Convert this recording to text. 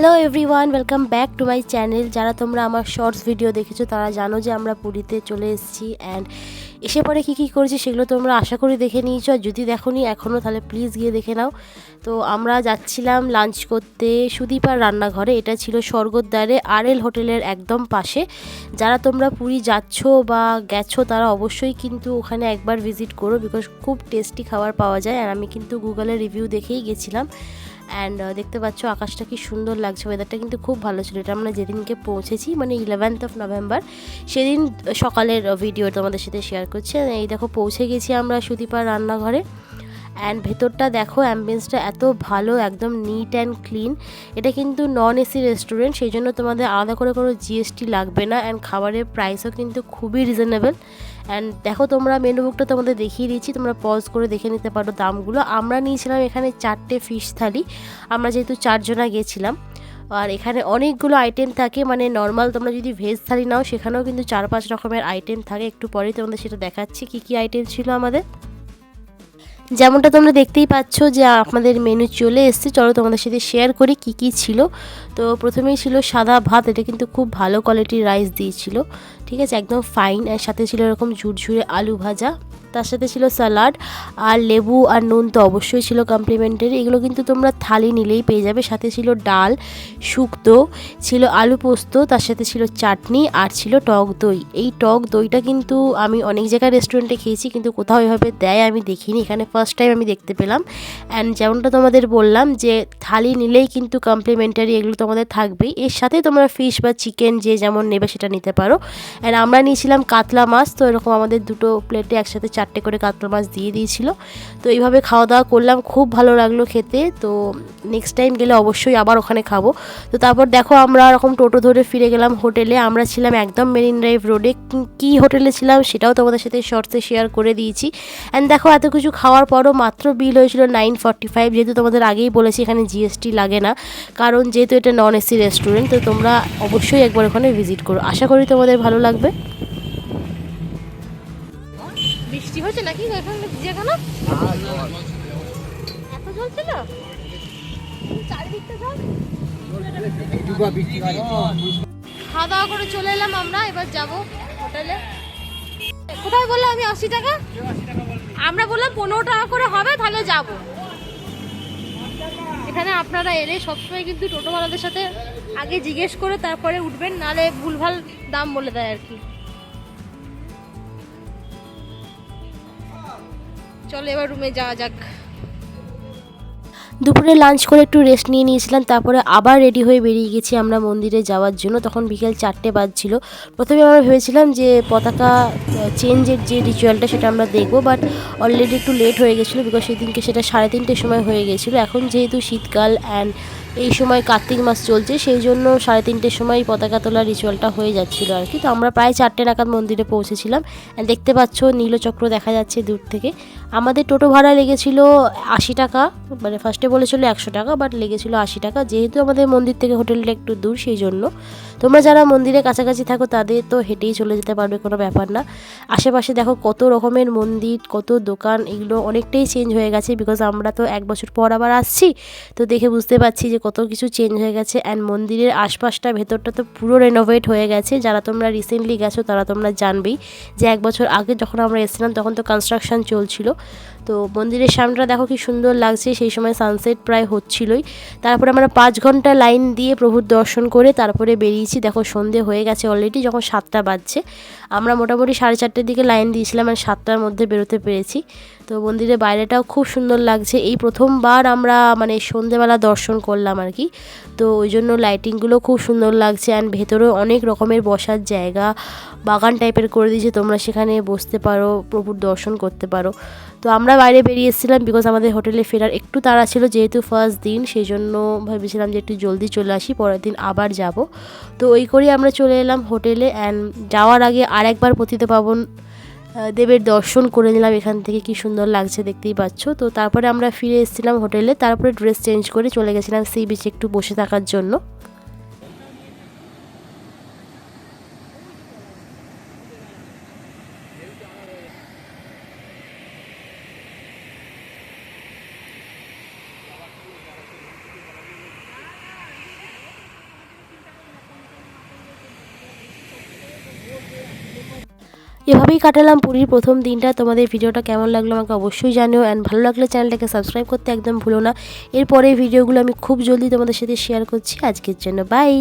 Hello everyone welcome back to my channel যারা তোমরা আমার শর্টস ভিডিও দেখেছ, তারা জানো যে আমরা পুরীতে চলে এসেছি অ্যান্ড এসে পরে কী কী করেছি সেগুলো তোমরা আশা করি দেখে নিয়েছো। আর যদি দেখোনি এখনও তাহলে প্লিজ গিয়ে দেখে নাও। তো আমরা যাচ্ছিলাম লাঞ্চ করতে সুদীপার রান্নাঘরে। এটা ছিল স্বর্গদ্বারে আর এল হোটেলের একদম পাশে। যারা তোমরা পুরী যাচ্ছ বা গেছো, তারা অবশ্যই কিন্তু ওখানে একবার ভিজিট করো বিকজ খুব টেস্টি খাবার পাওয়া যায়। আর আমি কিন্তু গুগলে রিভিউ দেখেই গেছিলাম। অ্যান্ড দেখতে পাচ্ছ আকাশটা কি সুন্দর লাগছে ওয়েদারটা কিন্তু খুব ভালো ছিল। এটা আমরা যেদিনকে পৌঁছেছি মানে ইলেভেন্থ অফ নভেম্বর সেদিন সকালের ভিডিও তোমাদের সাথে শেয়ার করছি। এই দেখো, পৌঁছে গেছি আমরা সুদীপার রান্নাঘরে। অ্যান্ড ভেতরটা দেখো অ্যাম্বিয়েন্সটা এত ভালো, একদম নিট অ্যান্ড ক্লিন এটা কিন্তু নন এসি রেস্টুরেন্ট সেই জন্য তোমাদের আলাদা করে কোনো জিএসটি লাগবে না। অ্যান্ড খাবারের প্রাইসও কিন্তু খুবই রিজনেবল অ্যান্ড দেখো, তোমরা মেনু বুকটা তোমাদের দেখিয়ে দিচ্ছি তোমরা পজ করে দেখে নিতে পারো দামগুলো। আমরা নিয়েছিলাম এখানে চারটে ফিশ থালি। আমরা যেহেতু চারজনা গেছিলাম। আর এখানে অনেকগুলো আইটেম থাকে। মানে নর্মাল তোমরা যদি ভেজ থালি নাও, সেখানেও কিন্তু চার পাঁচ রকমের আইটেম থাকে। একটু পরেই তোমাদের সেটা দেখাচ্ছি। কী কী আইটেম ছিল আমাদের? যেমনটা তোমরা দেখতেই পাচ্ছ যে আমাদের মেনু চলে এসছে। চলো তোমাদের সাথে শেয়ার করি কি কি ছিল। তো প্রথমেই ছিল সাদা ভাত, এটা কিন্তু খুব ভালো কোয়ালিটির রাইস দিয়েছিল। ঠিক আছে, একদম ফাইন আর সাথে ছিল এরকম ঝুরঝুরে আলু ভাজা। তার সাথে ছিল স্যালাড আর লেবু আর নুন তো অবশ্যই ছিল কমপ্লিমেন্টারি এগুলো কিন্তু তোমরা থালি নিলেই পেয়ে যাবে। সাথে ছিল ডাল, শুক্তো, ছিল আলু পোস্ত, তার সাথে ছিল চাটনি আর ছিল টক দই। এই টক দইটা কিন্তু আমি অনেক জায়গায় রেস্টুরেন্টে খেয়েছি, কিন্তু কোথাও এভাবে দেয় আমি দেখিনি। এখানে ফার্স্ট টাইম আমি দেখতে পেলাম। অ্যান্ড যেমনটা তোমাদের বললাম যে থালি নিলেই কিন্তু কমপ্লিমেন্টারি এগুলো তোমাদের থাকবেই। এর সাথে তোমরা ফিশ বা চিকেন যে যেমন নেবে সেটা নিতে পারো। অ্যান্ড আমরা নিয়েছিলাম কাতলা মাছ, তো এরকম আমাদের দুটো প্লেটে একসাথে চারটে করে কাতলা মাছ দিয়ে দিয়েছিল। তো এইভাবে খাওয়া দাওয়া করলাম, খুব ভালো লাগল খেতে। তো নেক্সট টাইম গেলে অবশ্যই আবার ওখানে খাব। তো তারপর দেখো আমরা এরকম টোটো ধরে ফিরে গেলাম হোটেলে। আমরা ছিলাম একদম মেরিন ড্রাইভ রোডে কী হোটেলে ছিলাম সেটাও তোমাদের সাথে শর্টসে শেয়ার করে দিয়েছি। অ্যান্ড দেখো এত কিছু খাওয়ার পরও মাত্র বিল হয়েছিল নাইন ফর্টি ফাইভ যেহেতু তোমাদের আগেই বলেছি এখানে জিএসটি লাগে না। কারণ যেহেতু এটা নন এসি রেস্টুরেন্ট তো তোমরা অবশ্যই একবার ওখানে ভিজিট করো। আশা করি তোমাদের ভালো লাগবে। বৃষ্টি হচ্ছে নাকি? এখানে যেখানে এত জল খাওয়া দাওয়া করে চলে এলাম আমরা, এবার যাব হোটেলে। কোথায় বললাম আমি আশি টাকা? আমরা বললাম পনেরো টাকা করে হবে, তাহলে যাব। এখানে আপনারা এলে সবসময় কিন্তু টোটোওয়ালাদের সাথে আগে জিজ্ঞেস করে তারপরে উঠবেন নালে ভুলভাল দাম বলে দেয় আর কি। চলো এবার রুমে যাওয়া যাক। দুপুরে লাঞ্চ করে একটু রেস্ট নিয়ে নিয়েছিলাম, তারপরে আবার রেডি হয়ে বেরিয়ে গেছি আমরা মন্দিরে যাওয়ার জন্য। তখন বিকেল চারটে বাজছিল। প্রথমে আমরা ভেবেছিলাম যে পতাকা চেঞ্জের যে রিচুয়ালটা সেটা আমরা দেখব বাট অলরেডি একটু লেট হয়ে গেছিল বিকজ সেদিনকে সেটা সাড়ে তিনটের সময় হয়ে গেছিল। এখন যেহেতু শীতকাল অ্যান্ড এই সময় কার্তিক মাস চলছে, সেই জন্য সাড়ে তিনটের সময় পতাকা তোলার রিচুয়ালটা হয়ে যাচ্ছিল আর কি। তো আমরা প্রায় চারটে নাগাদ মন্দিরে পৌঁছেছিলাম দেখতে পাচ্ছ নীলচক্র দেখা যাচ্ছে দূর থেকে। আমাদের টোটো ভাড়া লেগেছিল আশি টাকা মানে ফার্স্টে বলেছিল একশো টাকা বাট লেগেছিল আশি টাকা। যেহেতু আমাদের মন্দির থেকে হোটেলটা একটু দূর, সেই জন্য। তোমরা যারা মন্দিরের কাছাকাছি থাকো, তাদের তো হেঁটেই চলে যেতে পারবে, কোনো ব্যাপার না। আশেপাশে দেখো কত রকমের মন্দির, কত দোকান, এগুলো অনেকটাই চেঞ্জ হয়ে গেছে বিকজ আমরা তো এক বছর পর আবার আসছি। তো দেখে বুঝতে পারছি যে কত কিছু চেঞ্জ হয়ে গেছে অ্যান্ড মন্দিরের আশপাশটা, ভেতরটা তো পুরো রেনোভেট হয়ে গেছে। যারা তোমরা রিসেন্টলি গেছো, তারা তোমরা জানবেই যে এক বছর আগে যখন আমরা এসেছিলাম, তখন তো কনস্ট্রাকশন চলছিল। তো মন্দিরের সামনেটা দেখো কি সুন্দর লাগছে, সেই সময় সানসেট প্রায় হচ্ছিলই। তারপরে আমরা পাঁচ ঘণ্টা লাইন দিয়ে প্রভুর দর্শন করে তারপরে বেরিয়েছি। দেখো সন্ধে হয়ে গেছে অলরেডি যখন সাতটা বাজছে। আমরা মোটামুটি সাড়ে চারটের দিকে লাইন দিয়েছিলাম আর সাতটার মধ্যে বেরোতে পেরেছি। তো মন্দিরের বাইরেটাও খুব সুন্দর লাগছে। এই প্রথমবার আমরা মানে সন্ধেবেলা দর্শন করলাম আর কি। তো ওই জন্য লাইটিংগুলো খুব সুন্দর লাগছে অ্যান্ড ভেতরেও অনেক রকমের বসার জায়গা। বাগান টাইপের করে দিয়েছে, তোমরা সেখানে বসতে পারো, প্রভুর দর্শন করতে পারো। তো আমরা বাইরে বেরিয়ে এসেছিলাম বিকজ আমাদের হোটেলে ফেরার একটু তাড়া ছিল যেহেতু ফার্স্ট দিন সেই জন্য ভেবেছিলাম যে একটু জলদি চলে আসি, পরের দিন আবার যাব। তো ওই করেই আমরা চলে এলাম হোটেলে অ্যান্ড যাওয়ার আগে আরেকবার পতিত পাবন দেবের দর্শন করে নিলাম এখান থেকে, কি সুন্দর লাগছে দেখতেই পাচ্ছ। তো তারপরে আমরা ফিরে এসেছিলাম হোটেলে, তারপরে ড্রেস চেঞ্জ করে চলে গেছিলাম সি বিচে একটু বসে থাকার জন্য। এভাবেই কাটালাম পুরীর প্রথম দিনটা। তোমাদের ভিডিওটা কেমন লাগল আমাকে অবশ্যই জানিও। অ্যান্ড ভালো লাগলে চ্যানেলটাকে সাবস্ক্রাইব করতে একদম ভুলো না। এরপরে ভিডিওগুলো আমি খুব জলদি তোমাদের সাথে শেয়ার করছি। আজকের জন্য বাই